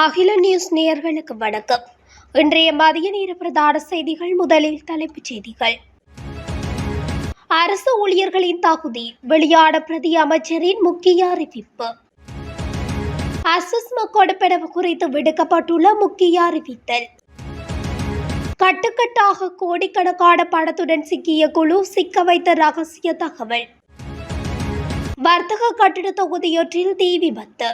அகில நியூஸ் நேயர்களுக்கு வணக்கம். இன்றைய மதிய நேர பிரதான செய்திகள் முதலில் தலைப்புச் செய்திகள். அரசு ஊழியர்களின் தகுதி வெளியான பிரதி அமைச்சரின் முக்கிய அறிவிப்பு. அசஸ்ம கொடுப்பனவு குறித்து விடுக்கப்பட்டுள்ள முக்கிய அறிவித்தல். கட்டுக்கட்டாக கோடிக்கணக்கான பணத்துடன் சிக்கிய குழு சிக்க வைத்த ரகசிய தகவல். வர்த்தக கட்டிட தொகுதியொற்றில் தீ விபத்து.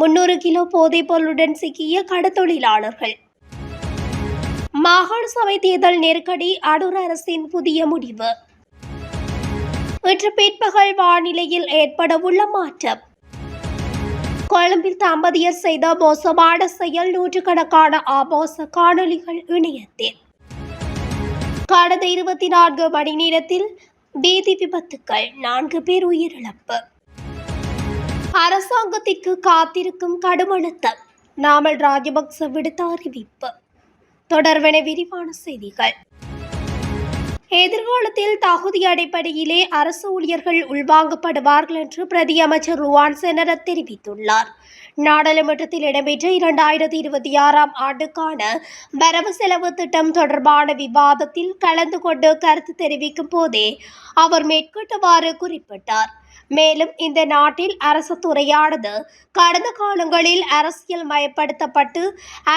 முன்னூறு கிலோ போதைப் பொருளுடன் சிக்கிய கடத்தொழிலாளர்கள். மாகாண சபை தேர்தல் நெருக்கடி அடூர் அரசின் புதிய முடிவு. இன்று பிற்பகல் வானிலையில் ஏற்படவுள்ள மாற்றம். கொழும்பில் தம்பதியர் செய்த மோசமான செயல் நூற்றுக்கணக்கான ஆபாச காணொளிகள் இணையத்தில். கடந்த இருபத்தி நான்கு மணி நேரத்தில் வீதி விபத்துக்கள் நான்கு பேர் உயிரிழப்பு. அரசாங்கத்திற்கு காத்திருக்கும் கடும் அழுத்தம் நாமல் ராஜபக்ச விடுத்த அறிவிப்பு. தொடர்வென விரிவான செய்திகள். எதிர்காலத்தில் தகுதி அடிப்படையிலே அரசு ஊழியர்கள் உள்வாங்கப்படுவார்கள் என்று பிரதியமைச்சர் ருவான் செனர தெரிவித்துள்ளார். நாடாளுமன்றத்தில் இடம்பெற்ற இரண்டாயிரத்தி இருபத்தி ஆறாம் ஆண்டுக்கான வரவு செலவு திட்டம் தொடர்பான விவாதத்தில் கலந்து கொண்டு கருத்து தெரிவிக்கும் போதே அவர் மேற்கொண்டவாறு குறிப்பிட்டார். மேலும் இந்த நாட்டில் அரசு துறையானது கடந்த காலங்களில் அரசியல் மயப்படுத்தப்பட்டு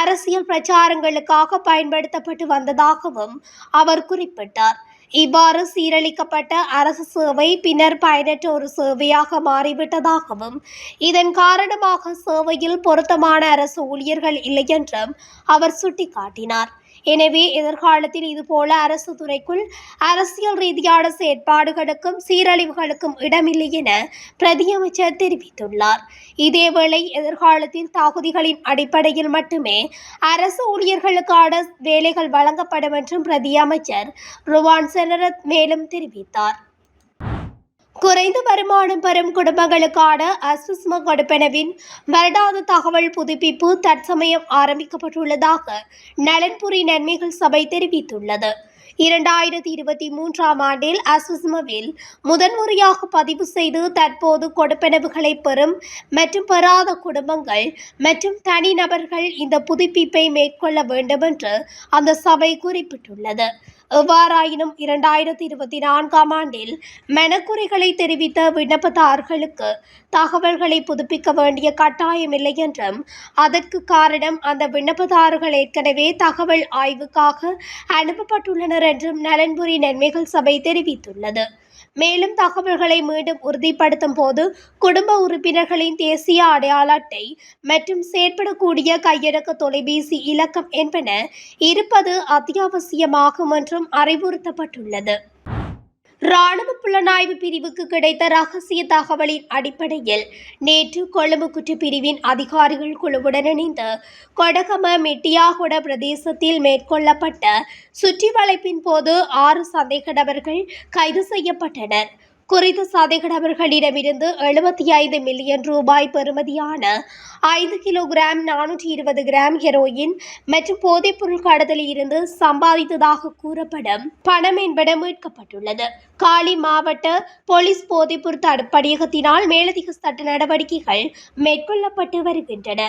அரசியல் பிரச்சாரங்களுக்காக பயன்படுத்தப்பட்டு வந்ததாகவும் அவர் குறிப்பிட்டார். இவ்வாறு சீரழிக்கப்பட்ட அரசு சேவை பின்னர் பயனற்ற ஒரு சேவையாக மாறிவிட்டதாகவும் இதன் காரணமாக சேவையில் பொருத்தமான அரசு ஊழியர்கள் இல்லை என்றும் அவர் சுட்டிக்காட்டினார். எனவே எதிர்காலத்தில் இதுபோல அரசு துறைக்குள் அரசியல் ரீதியான செயற்பாடுகளுக்கும் சீரழிவுகளுக்கும் இடமில்லை என பிரதியமைச்சர் தெரிவித்துள்ளார். இதேவேளை எதிர்காலத்தில் தகுதிகளின் அடிப்படையில் மட்டுமே அரசு ஊழியர்களுக்கான வேலைகள் வழங்கப்படும் என்றும் பிரதியமைச்சர் ருவான் செனரத் மேலும் தெரிவித்தார். குறைந்த வருமானம் பெறும் குடும்பங்களுக்கான அஸ்விஸ்ம கொடுப்பனவின் வருடாந்த தகவல் புதுப்பிப்பு தற்சமயம் ஆரம்பிக்கப்பட்டுள்ளதாக நலன்புரி நன்மைகள் சபை தெரிவித்துள்ளது. இரண்டாயிரத்தி இருபத்தி மூன்றாம் ஆண்டில் அசுஸ்மவில் முதன்முறையாக பதிவு செய்து தற்போது கொடுப்பனவுகளை பெறும் மற்றும் பெறாத குடும்பங்கள் மற்றும் தனிநபர்கள் இந்த புதுப்பிப்பை மேற்கொள்ள வேண்டும் என்று அந்த சபை குறிப்பிட்டுள்ளது. எவ்வாறாயினும் இரண்டாயிரத்தி இருபத்தி நான்காம் ஆண்டில் மெனக்குறைகளை தெரிவித்த விண்ணப்பதாரர்களுக்கு தகவல்களை புதுப்பிக்க வேண்டிய கட்டாயமில்லை என்றும் அதற்கு காரணம் அந்த விண்ணப்பதாரர்கள் ஏற்கனவே தகவல் ஆய்வுக்காக அனுப்பப்பட்டுள்ளனர் என்றும் நலன்புரி நன்மைகள் சபை தெரிவித்துள்ளது. மேலும் தகவல்களை மீண்டும் உறுதிப்படுத்தும் போது குடும்ப உறுப்பினர்களின் தேசிய அடையாள அட்டை மற்றும் செயற்படக்கூடிய கையடக்க தொலைபேசி இலக்கம் என்பன இருப்பது அத்தியாவசியமாகும் என்றும் அறிவுறுத்தப்பட்டுள்ளது. ராணுவ புலனாய்வு பிரிவுக்கு கிடைத்த ரகசிய தகவலின் அடிப்படையில் நேற்று கொழும்பு குற்றப்பிரிவின் அதிகாரிகள் குழுவுடன் இணைந்து கொடகம மெட்டியாகுட பிரதேசத்தில் மேற்கொள்ளப்பட்ட சுற்றி வளைப்பின் போது ஆறு சந்தேக நபர்கள் கைது செய்யப்பட்டனர். குறித்த சதைகடவர்களிடமிருந்து எழுபத்தி ஐந்து மில்லியன் ரூபாய் பெறுமதியான ஐந்து கிலோகிராம் நானூற்றி இருபது கிராம் ஹெரோயின் மற்றும் போதைப்பொருள் கடத்தலில் இருந்து சம்பாதித்ததாக கூறப்படும் பணம் என்பன மீட்கப்பட்டுள்ளது. காலி மாவட்ட போலீஸ் போதைப்பொருள் தடுப்படியகத்தினால் மேலதிக சட்ட நடவடிக்கைகள் மேற்கொள்ளப்பட்டு வருகின்றன.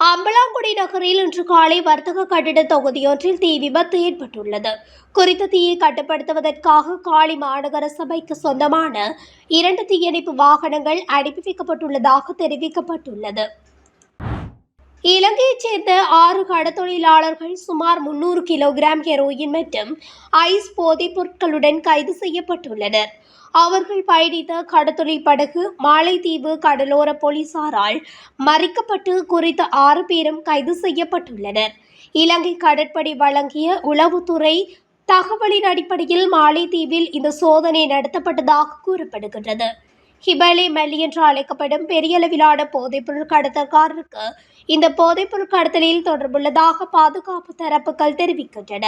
அம்பலாங்குடி நகரில் இன்று காலை வர்த்தக கட்டிட தொகுதியொன்றில் தீ விபத்து ஏற்பட்டுள்ளது. குறித்த தீயை கட்டுப்படுத்துவதற்காக காலி மாநகர சபைக்கு சொந்தமான இரண்டு தீயணைப்பு வாகனங்கள் அனுப்பி வைக்கப்பட்டுள்ளதாக தெரிவிக்கப்பட்டுள்ளது. இலங்கையைச் சேர்ந்த ஆறு கடத்தொழிலாளர்கள் சுமார் முன்னூறு கிலோகிராம் ஹெரோயின் மற்றும் ஐஸ் போதைப் பொருட்களுடன் கைது செய்யப்பட்டுள்ளனர். அவர்கள் பயணித்த கடத்தொழில் படகு மாலைத்தீவு கடலோர போலீசாரால் மறிக்கப்பட்டு குறித்த ஆறு பேரும் கைது செய்யப்பட்டுள்ளனர். இலங்கை கடற்படை வழங்கிய உளவுத்துறை தகவலின் அடிப்படையில் மாலைத்தீவில் இந்த சோதனை நடத்தப்பட்டதாக கூறப்படுகின்றது. ஹிபலி மல்லி என்று அழைக்கப்படும் பெரிய அளவிலான போதைப்பொருள் கடத்தல்காரருக்கு இந்த போதைப்பொருள் கடத்தலில் தொடர்புள்ளதாக பாதுகாப்பு தரப்புகள் தெரிவிக்கின்றன.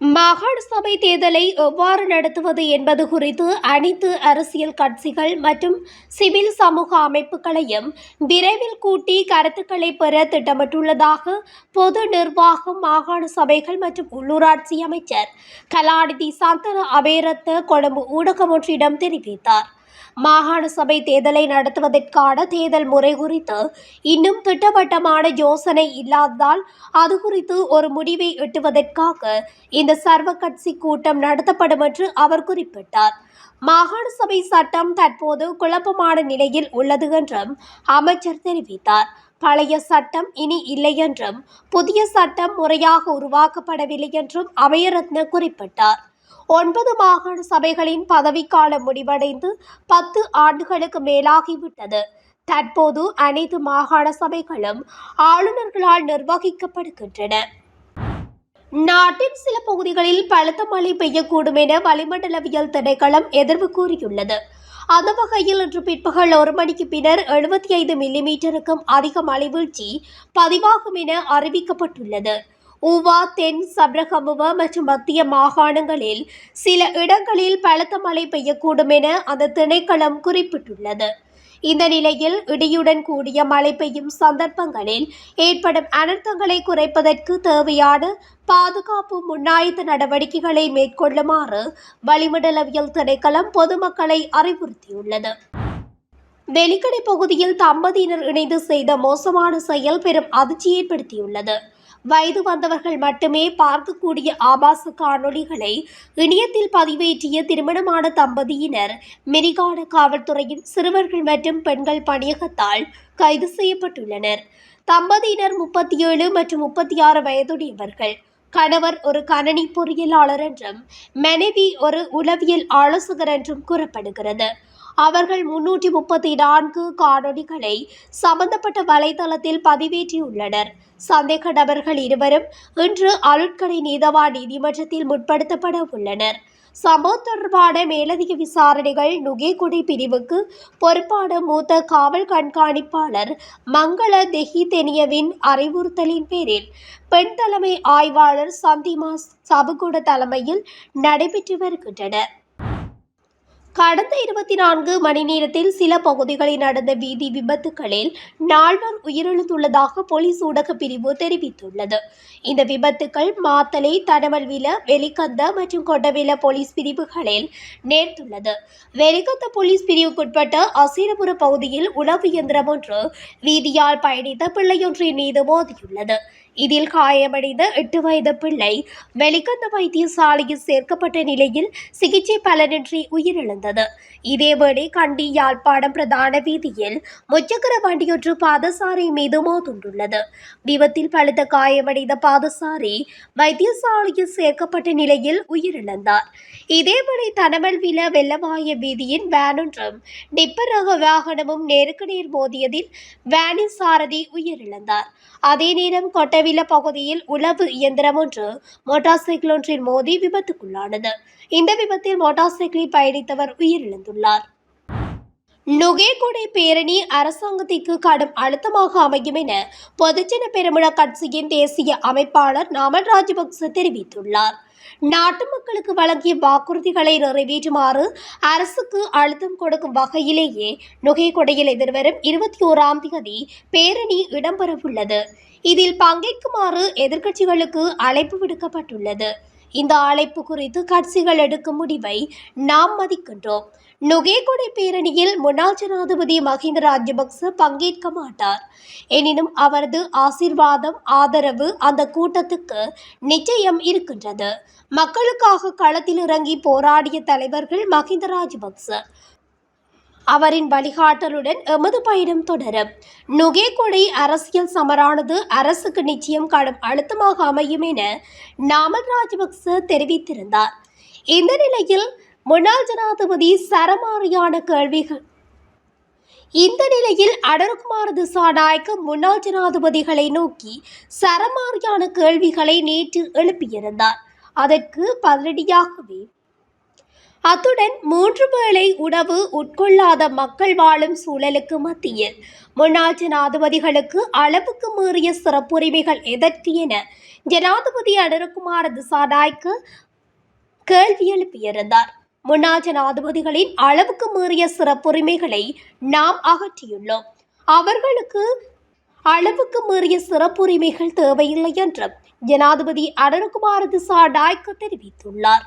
மாகாண சபை தேர்தலை எவ்வாறு நடத்துவது என்பது குறித்து அனைத்து அரசியல் கட்சிகள் மற்றும் சிவில் சமூக அமைப்புகளையும் விரைவில் கூட்டி கருத்துக்களை பெற திட்டமிட்டுள்ளதாக பொது நிர்வாகம் மாகாண சபைகள் மற்றும் உள்ளூராட்சி அமைச்சர் கலாநிதி சந்தன அபேரத்த கொழும்பு ஊடகம் ஒன்றிடம் தெரிவித்தார். மாகாண சபை தேர்தலை நடத்துவதற்கான தேர்தல் முறை குறித்து இன்னும் திட்டவட்டமான யோசனை இல்லாததால் அது குறித்து ஒரு முடிவை எட்டுவதற்காக இந்த சர்வ கட்சி கூட்டம் நடத்தப்படும் என்று அவர் குறிப்பிட்டார். மாகாண சபை சட்டம் தற்போது குழப்பமான நிலையில் உள்ளது என்றும் அமைச்சர் தெரிவித்தார். பழைய சட்டம் இனி இல்லை என்றும் புதிய சட்டம் முறையாக உருவாக்கப்படவில்லை என்றும் அபயரத்ன குறிப்பிட்டார். ஒன்பது மாகாண சபைகளின் பதவிக்காலம் முடிவடைந்து பத்து ஆண்டுகளுக்கு மேலாகிவிட்டது. தற்போது அனைத்து மாகாண சபைகளும் ஆளுநர்களால் நிர்வகிக்கப்படுகின்றன. நாட்டின் சில பகுதிகளில் பலத்த மழை பெய்யக்கூடும் என வளிமண்டலவியல் திணைக்களம் எதிர்வு கூறியுள்ளது. அந்த வகையில் இன்று பிற்பகல் ஒரு மணிக்கு பின்னர் எழுபத்தி ஐந்து மில்லிமீட்டருக்கும் அதிக மழை வீழ்ச்சி பதிவாகும் என அறிவிக்கப்பட்டுள்ளது. ஊவா தென் சப்ரகமுவ மற்றும் மத்திய மாகாணங்களில் சில இடங்களில் பலத்த மழை பெய்யக்கூடும் என அந்த திணைக்களம் குறிப்பிட்டுள்ளது. இந்த நிலையில் இடியுடன் கூடிய மழை பெய்யும் சந்தர்ப்பங்களில் ஏற்படும் அனர்த்தங்களை குறைப்பதற்கு தேவையான பாதுகாப்பு முன்னாயத்த நடவடிக்கைகளை மேற்கொள்ளுமாறு வளிமண்டலவியல் திணைக்களம் பொதுமக்களை அறிவுறுத்தியுள்ளது. வெலிக்கடை பகுதியில் தம்பதியினர் இணைந்து செய்த மோசமான செயல் பெரும் அதிர்ச்சி ஏற்படுத்தியுள்ளது. வயது வந்தவர்கள் மட்டுமே பார்க்கக்கூடிய ஆபாச காணொளிகளை இணையத்தில் பதிவேற்றிய திருமணமான தம்பதியினர் மெரிகான காவல்துறையின் சிறுவர்கள் மற்றும் பெண்கள் பணியகத்தால் கைது செய்யப்பட்டுள்ளனர். தம்பதியினர் முப்பத்தி ஏழு மற்றும் முப்பத்தி ஆறு வயதுடையவர்கள். கணவர் ஒரு கணனி பொறியியலாளர் என்றும் மனைவி ஒரு உளவியல் ஆலோசகர் என்றும் கூறப்படுகிறது. அவர்கள் முன்னூற்றி முப்பத்தி நான்கு காணொளிகளை சம்பந்தப்பட்ட வலைதளத்தில் பதிவேற்றியுள்ளனர். சந்தேக நபர்கள் இருவரும் இன்று அலுட்கடை நீதவான் நீதிமன்றத்தில் முற்படுத்தப்பட உள்ளனர். சம்பவம் தொடர்பான மேலதிக விசாரணைகள் நுகேகுடை பிரிவுக்கு பொறுப்பான மூத்த காவல் கண்காணிப்பாளர் மங்கள தெஹிதெனியவின் அறிவுறுத்தலின் பேரில் பெண் தலைமை ஆய்வாளர் சந்திமா சபுகுட தலைமையில் நடைபெற்று வருகின்றன கடந்த இருபத்தி நான்கு மணி நேரத்தில் சில பகுதிகளில் நடந்த வீதி விபத்துகளில் நால்வர் உயிரிழந்துள்ளதாக போலீஸ் ஊடக பிரிவு தெரிவித்துள்ளது. இந்த விபத்துகள் மாத்தலை தடவல்வில வெலிகந்த மற்றும் கொண்டவில போலீஸ் பிரிவுகளில் நேர்ந்துள்ளது. வெலிகந்த போலீஸ் பிரிவுக்குட்பட்ட அசீரபுர பகுதியில் உணவு இயந்திரம் ஒன்று வீதியால் பயணித்த பிள்ளையொன்றின் மீது மோதியுள்ளது. இதில் காயமடைந்த எட்டு வயது பிள்ளை வெளிக்கந்த வைத்தியசாலையில் சேர்க்கப்பட்ட நிலையில் சிகிச்சை பலனின்றி உயிரிழந்தது. இதேவேளை கண்டி யாழ்ப்பாணம் பிரதான வீதியில் முச்சக்கர வண்டியொன்று பாதசாரி மீது மோதுண்டுள்ளது. விபத்தில் பழுத்த காயமடைந்த பாதசாரி வைத்தியசாலையில் சேர்க்கப்பட்ட நிலையில் உயிரிழந்தார். இதேவேளை தனமல்வில வெள்ளவாய வீதியின் வேனொன்றும் டிப்பர் ரக வாகனமும் நேருக்கு நேர் மோதியதில் வேனின் சாரதி உயிரிழந்தார். அதே நேரம் கொட்டவில பகுதியில் உளவு இயந்திரம் ஒன்று மோட்டார் சைக்கிள் ஒன்றில் மோதி விபத்துக்குள்ளானது. இந்த விபத்தில் மோட்டார் சைக்கிளில் பயணித்தவர் உயிரிழந்துள்ளார். நுகேகொடை பேரணி அரசாங்கத்திற்கு கடும் அழுத்தமாக அமையும் என பொதுஜன பெருமிழ கட்சியின் தேசிய அமைப்பாளர் நாமல் ராஜபக்ச தெரிவித்துள்ளார். நாட்டு மக்களுக்கு வழங்கிய வாக்குறுதிகளை நிறைவேற்றுமாறு அரசுக்கு அழுத்தம் கொடுக்கும் வகையிலேயே நுகைக்கொடையில் எதிர்வரும் இருபத்தி ஓராம் தேதி பேரணி இடம்பெறவுள்ளது. இதில் பங்கேற்குமாறு எதிர்க்கட்சிகளுக்கு அழைப்பு விடுக்கப்பட்டுள்ளது. இந்த அழைப்பு குறித்து கட்சிகள் எடுக்கும் முடிவை நாம் மதிக்கின்றோம். நுகேகுடை பேரணியில் முன்னாள் ஜனாதிபதி மஹிந்த ராஜபக்ச பங்கேற்க மாட்டார். எனினும் அவரது ஆசீர்வாதம் ஆதரவு அந்த கூட்டத்துக்கு நிச்சயம் இருக்கின்றது. மக்களுக்காக களத்தில் இறங்கி போராடிய தலைவர்கள் மஹிந்த ராஜபக்ச. அவரின் வழிகாட்டலுடன் எமது பயணம் தொடரும். நுகேகொடை அரசியல் சமரானது அரசுக்கு நிச்சயம் கடும் அழுத்தமாக அமையும் என நாமல் ராஜபக்ச தெரிவித்திருந்தார். இந்த நிலையில் முன்னாள் ஜனாதிபதி சரமாரியான கேள்விகள். இந்த நிலையில் அடர்குமார் திசாநாயக்க முன்னாள் ஜனாதிபதிகளை நோக்கி சரமாரியான கேள்விகளை நேற்று எழுப்பியிருந்தார். அதற்கு பதிலடியாகவே அத்துடன் மூன்று வேளை உணவு உட்கொள்ளாத மக்கள் வாழும் சூழலுக்கு மத்தியில் முன்னாள் ஜனாதிபதிகளுக்கு அளவுக்கு மீறிய சிறப்புரிமைகள் எதற்கு என ஜனாதிபதி அடருக்குமார் திசாநாய்க்கு கேள்வி எழுப்பியிருந்தார். முன்னாள் ஜனாதிபதிகளின் அளவுக்கு மீறிய சிறப்புரிமைகளை நாம் அகற்றியுள்ளோம். அவர்களுக்கு அளவுக்கு மீறிய சிறப்புரிமைகள் தேவையில்லை என்றும் ஜனாதிபதி அடருக்குமார் திசா நாய்க்கு தெரிவித்துள்ளார்.